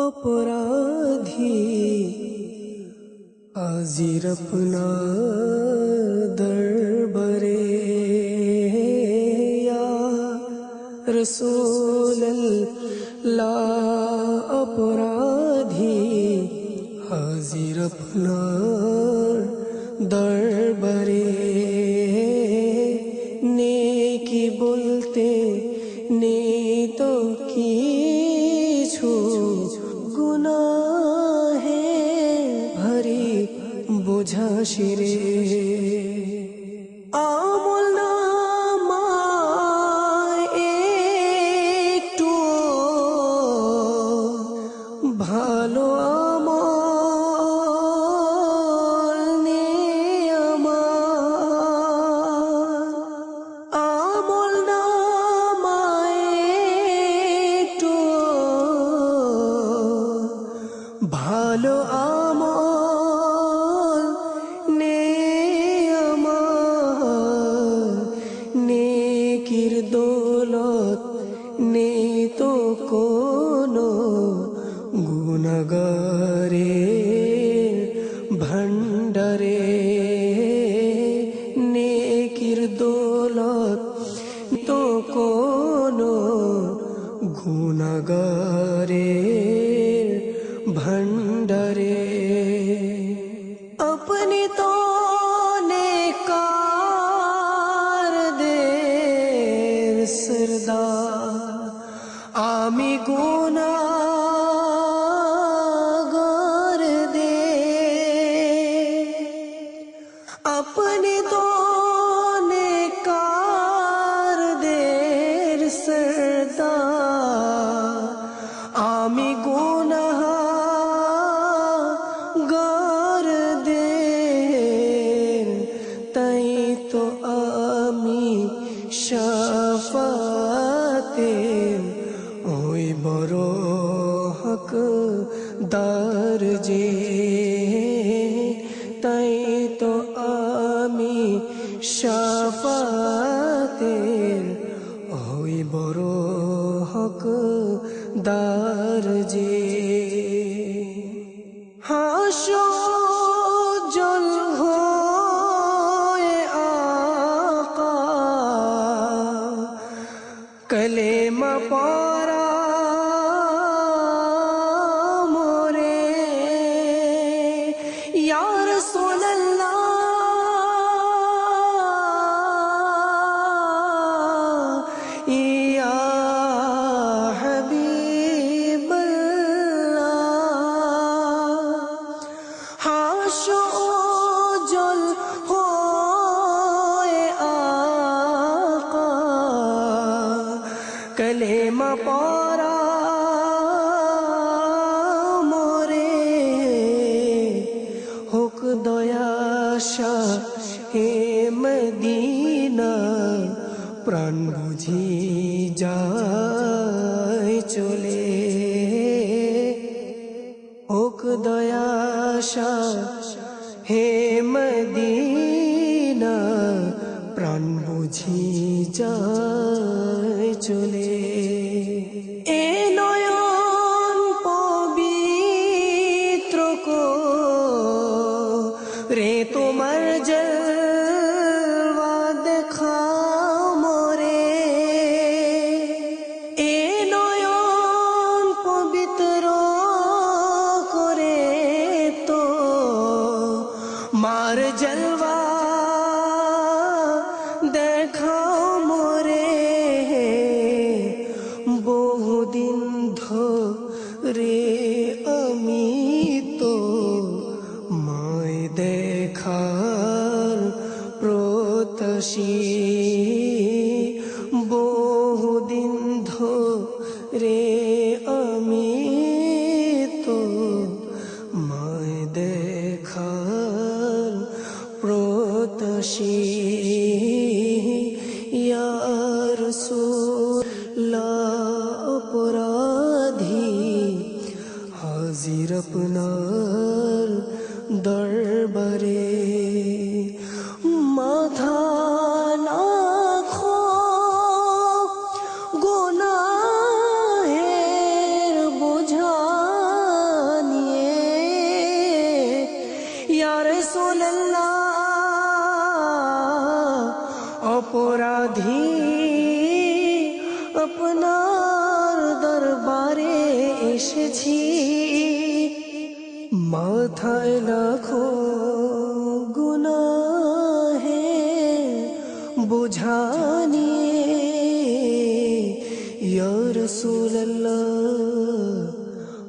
অপরাধী আজির আপনা দরবারে রসুল অপরাধী হাজির আপনার দরবারে নেকি বলতে নেই তো কিছু। গুনাহে ভরি বোঝা শিরে। নেই তো কোনো গুণগরে ভণ্ডরে নেকির দোলত তো কোনো গুণগারে। ہم گون گر دے۔ اپنے دون در سام گون হক দার যে তাই তো আমি শাফাতে ওই বড় হক পরা মোরে। হোক দয়াশা হে মদিনা, প্রাণ বুঝি যায় চলে। হোক দয়াশা হে মদিনা, প্রাণ বুঝি যায় ریتمر جلوا دکھا مورے۔ اے تو مار جلوا প্রত্যাশী বহুদিন ধরে আমি তো মায় দেখার প্রত্যাশী। বুঝানিয়ে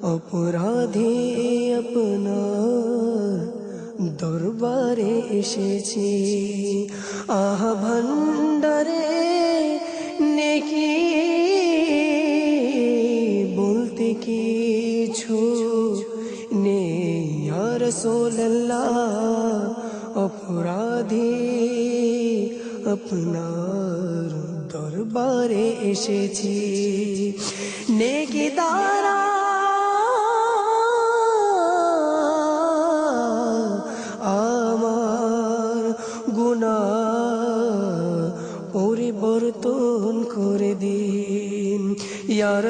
অপরাধী আপনার দরবারে এসেছি। আহ আপনার দরবারে এসেছি। নেকি দ্বারা আমার গুণা পরিবর্তন করে দিন। ইয়ার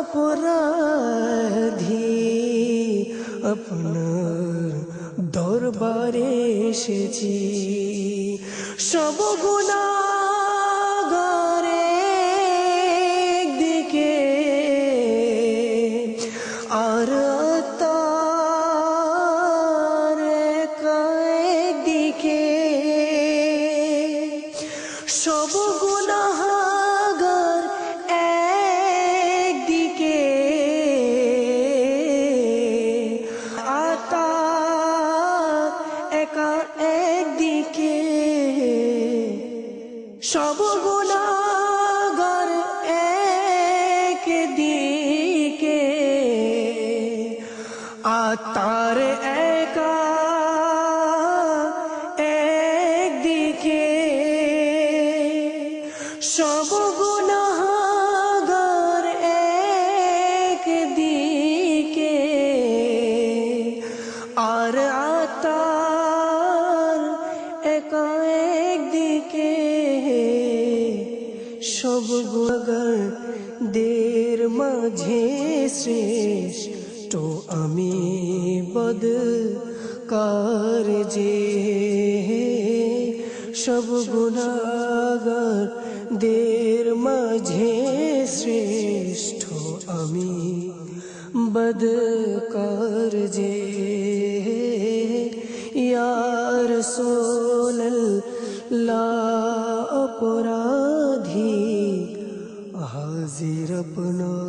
অপরাধী আপনার দরবারে এসেছি। সব গুণা দিকে আর দিকে সব গুনাহাগার সব গুণাগর এক দিকে আতার একা একদিকে। সব সব গুণাগার দের মাঝে শ্রেষ্ঠ আমি বদ কার যে সব গুণাগার দের মাঝে শ্রেষ্ঠ আমি বদকার যে ইয়ার সোল অপরাধী हाजिर अपना